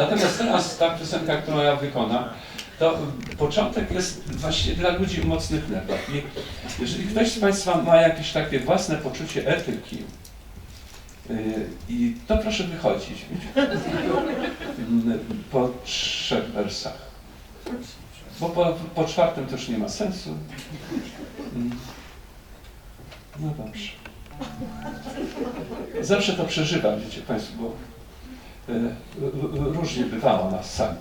Natomiast teraz ta piosenka, którą ja wykonam, to początek jest właśnie dla ludzi mocnych nerwach. I jeżeli ktoś z Państwa ma jakieś takie własne poczucie etyki, yy, i to proszę wychodzić po trzech wersach. Bo po, po czwartym to już nie ma sensu. No dobrze. Zawsze to przeżywam, wiecie Państwo, bo różnie bywało na sali.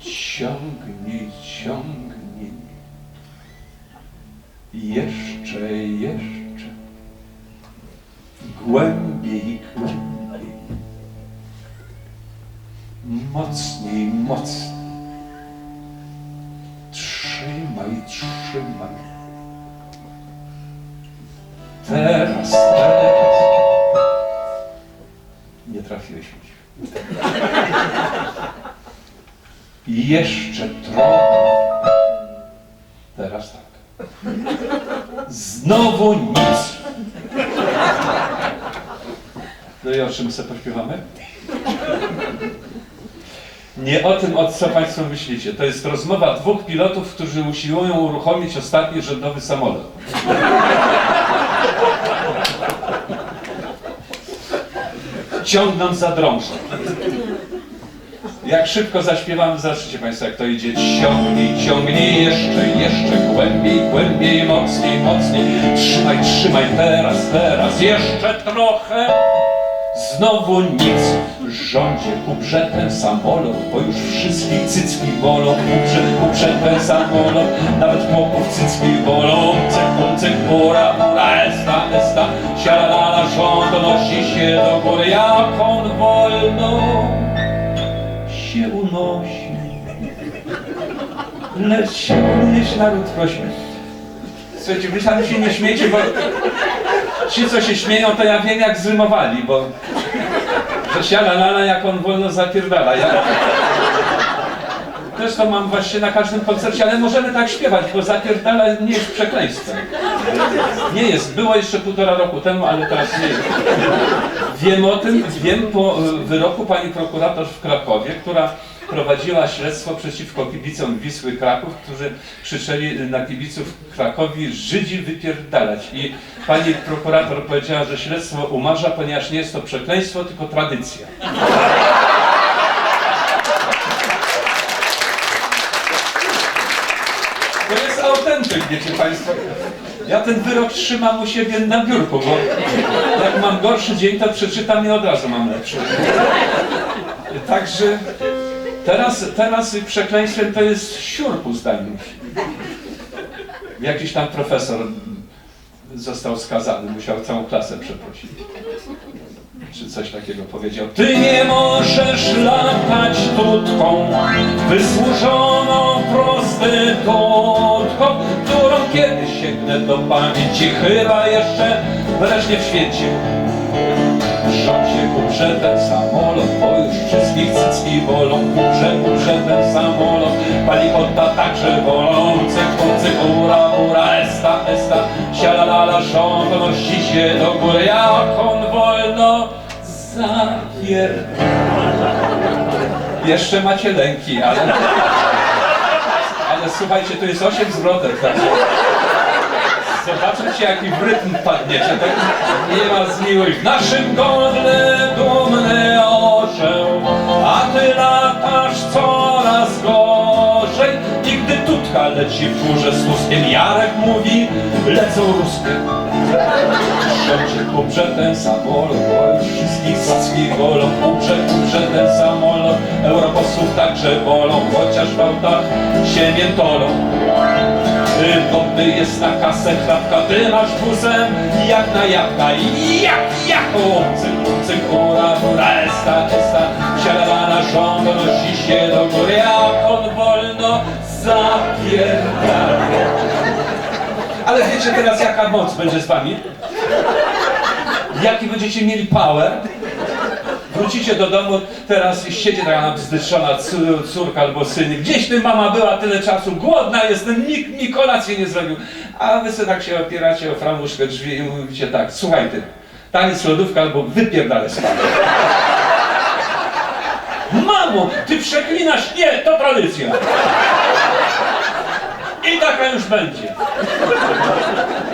Ciągnij, ciągnij. Jeszcze, jeszcze. Głębiej, głębiej. Mocniej, mocniej. Trzymaj, trzymaj. Teraz, teraz. Trafiłeś mi. Jeszcze trochę. Teraz tak. Znowu nic. No i o czym sobie pośpiewamy? Nie o tym, o co Państwo myślicie. To jest rozmowa dwóch pilotów, którzy usiłują uruchomić ostatni rządowy samolot. Ciągnąc za drążek. Jak szybko zaśpiewamy, zobaczycie Państwo, jak to idzie. Ciągnij, ciągnij jeszcze, jeszcze głębiej, głębiej, mocniej, mocniej. Trzymaj, trzymaj, teraz, teraz, jeszcze trochę. Znowu nic. Rządzie ten samolot, bo już wszystkich cycki bolą. Kuprze ten samolot, nawet chłopów cycki bolą. Cyk, cyk, ura, ura, esta, esta. Sialala, rząd nosi się do góry, jak on wolno się unosi. Lecz się unieś naród prosi. Słuchajcie, wy sami się nie śmiejcie, bo ci, co się śmieją, to ja wiem, jak zrymowali, bo że siala lala, jak on wolno zapierdala. Ja... Też to mam właśnie na każdym koncercie, ale możemy tak śpiewać, bo zapierdala nie jest przekleństwem. Nie jest. Było jeszcze półtora roku temu, ale teraz nie jest. Wiem o tym, wiem po e, wyroku pani prokurator w Krakowie, która prowadziła śledztwo przeciwko kibicom Wisły Kraków, którzy krzyczeli na kibiców Krakowi Żydzi wypierdalać. I pani prokurator powiedziała, że śledztwo umarza, ponieważ nie jest to przekleństwo, tylko tradycja. To autentyk, wiecie Państwo. Ja ten wyrok trzymam u siebie na biurku, bo jak mam gorszy dzień, to przeczytam i od razu mam lepszy. Także teraz, teraz przekleństwem to jest mi się. Jakiś tam profesor został skazany, musiał całą klasę przeprosić. Czy coś takiego powiedział. Ty nie możesz latać tutką, wysłużoną prostytutką, kiedyś sięgnę do pamięci, chyba jeszcze wreszcie w świecie. Rządzie kuprze ten samolot, bo już wszystkich cycki bolą. Kuprze, kuprze ten samolot, palikota także bolą. Cyk, cyk, ura, ura, esta, esta, sialalala, rząd nosi się do góry, jak on wolno zapierdala. Jeszcze macie lęki, ale... Ale słuchajcie, to jest osiem zwrotek, także... Zobaczycie, jaki w rytm padniecie. Tak nie ma zmiłuj. W naszym godle dumny orzeł, a ty latasz coraz gorzej. I gdy tutka leci w górze z ustkiem, Jarek mówi, lecą ruskie. Rządzie kuprze ten samolot, bo już wszystkich zacki bolą. Kuprze, kuprze ten samolot, europosłów także bolą, chociaż w autach się miętolą. Ty wodny jest na kasę klapka, ty masz busem jak na jabłka i jak, jak, cyk, cyk, ura, ura, esta, esta, siadana rząd nosi się do góry, jak on wolno zapierdala. Ale wiecie teraz jaka moc będzie z wami? Jaki będziecie mieli power? Wrócicie do domu, teraz siedzi taka bzdyczona cór- córka albo syn. Gdzieś ty mama była tyle czasu, głodna jestem, nikt mi kolację nie zrobił. A wy sobie tak się opieracie o framuszkę drzwi i mówicie tak, słuchaj ty, taniec lodówka albo wypierdalę spać. ty przeklinasz? Nie, to tradycja. I taka już będzie.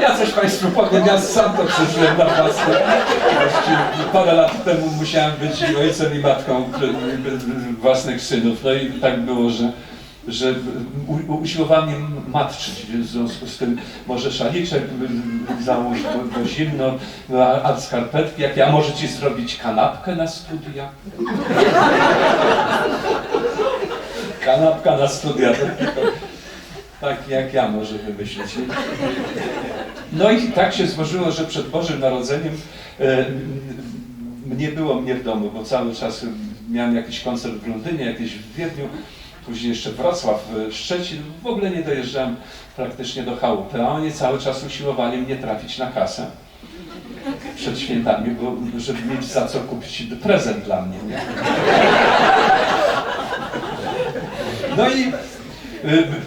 Ja coś Państwu powiem, ja sam to przeżyłem na własne. Właściwie Parę lat temu musiałem być i ojcem i matką własnych synów. No i tak było, że że usiłowałem matczyć, w związku z tym może szaliczek załóż, bo, bo zimno, a, a skarpetki, jak ja może ci zrobić kanapkę na studia? Kanapka na studia, tak jak ja może wymyślić. No i tak się złożyło, że przed Bożym Narodzeniem e, nie było mnie w domu, bo cały czas miałem jakiś koncert w Londynie, jakiś w Wiedniu, później jeszcze Wrocław, e, Szczecin. W ogóle nie dojeżdżałem praktycznie do chałupy, a oni cały czas usiłowali mnie trafić na kasę przed świętami, bo żeby mieć za co kupić prezent dla mnie. Nie? No i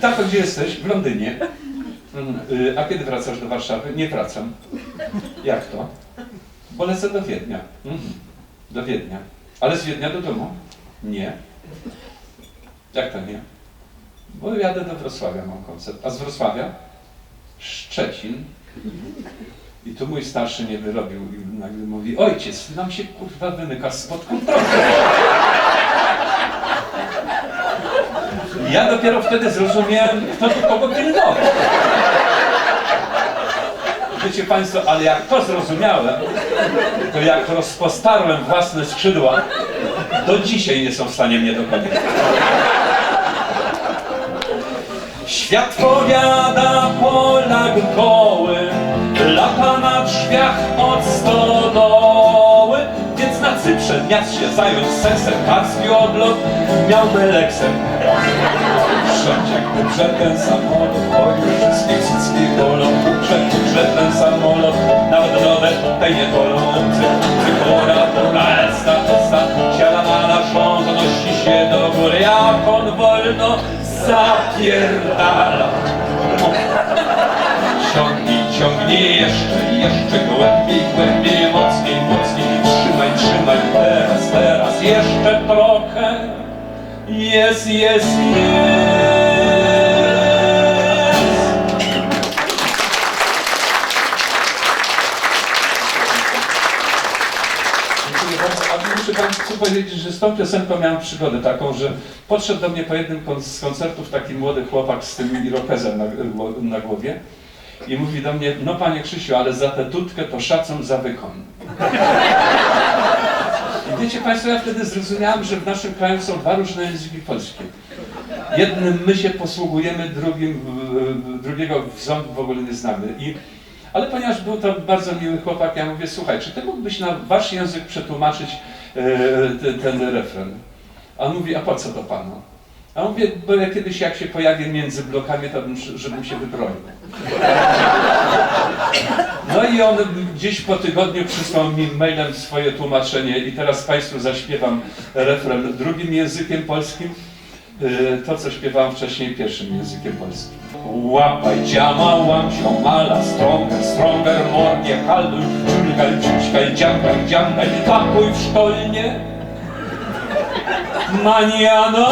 tato, gdzie jesteś? W Londynie. Y, A kiedy wracasz do Warszawy? Nie wracam. Jak to? Bo lecę do Wiednia. Mhm. Do Wiednia. Ale z Wiednia do domu? Nie. Jak to nie? Bo jadę do Wrocławia, mam koncert. A z Wrocławia? Szczecin. I tu mój starszy nie wyrobił i nagle mówi, ojciec, nam się kurwa wymyka spod kontroli. Ja dopiero wtedy zrozumiałem, kto tu kogo pilnował. Wiecie Państwo, ale jak to zrozumiałem, to jak rozpostarłem własne skrzydła, do dzisiaj nie są w stanie mnie dogonić. Świat powiada Polak goły, lata na drzwiach od stodoły, Cyprze miast się zająć sensem, karski odlot miał meleksem. Wszędzie kurczę ten samolot, oj wszystkich wszystkich bolą, kurczę, kurczę ten samolot, nawet drogę tej nie bolą. Cykora, pura, esta, esta, siada na rząd, nosi się do góry, jak on wolno zapierdala. Ciągnij, ciągnij jeszcze, jeszcze głębiej, głębiej, teraz, jeszcze trochę. Jest, jest, jest. A muszę Państwu powiedzieć, że z tą piosenką miałem przygodę taką, że podszedł do mnie po jednym z koncertów taki młody chłopak z tym irokezem na, na głowie i mówi do mnie, no Panie Krzysiu, ale za tę tutkę to szacun za wykon. Wiecie Państwo, ja wtedy zrozumiałem, że w naszym kraju są dwa różne języki polskie. Jednym my się posługujemy, drugim, drugiego ząb w ogóle nie znamy. I, ale ponieważ był to bardzo miły chłopak, ja mówię, słuchaj, czy ty mógłbyś na wasz język przetłumaczyć e, te- ten refren? A on mówi, a po co to panu? A on mówię, bo ja kiedyś jak się pojawię między blokami, to bym, żebym się wybroił. No i on gdzieś po tygodniu przysłał mi mailem swoje tłumaczenie i teraz Państwu zaśpiewam refren drugim językiem polskim, y, to co śpiewałem wcześniej pierwszym językiem polskim. Łapaj dziama, łam się mala, stronger, stronger, more, nie haluj, czulgaj, ciućkaj, dziamkaj, dziamkaj, pakuj w sztolnie. Maniano!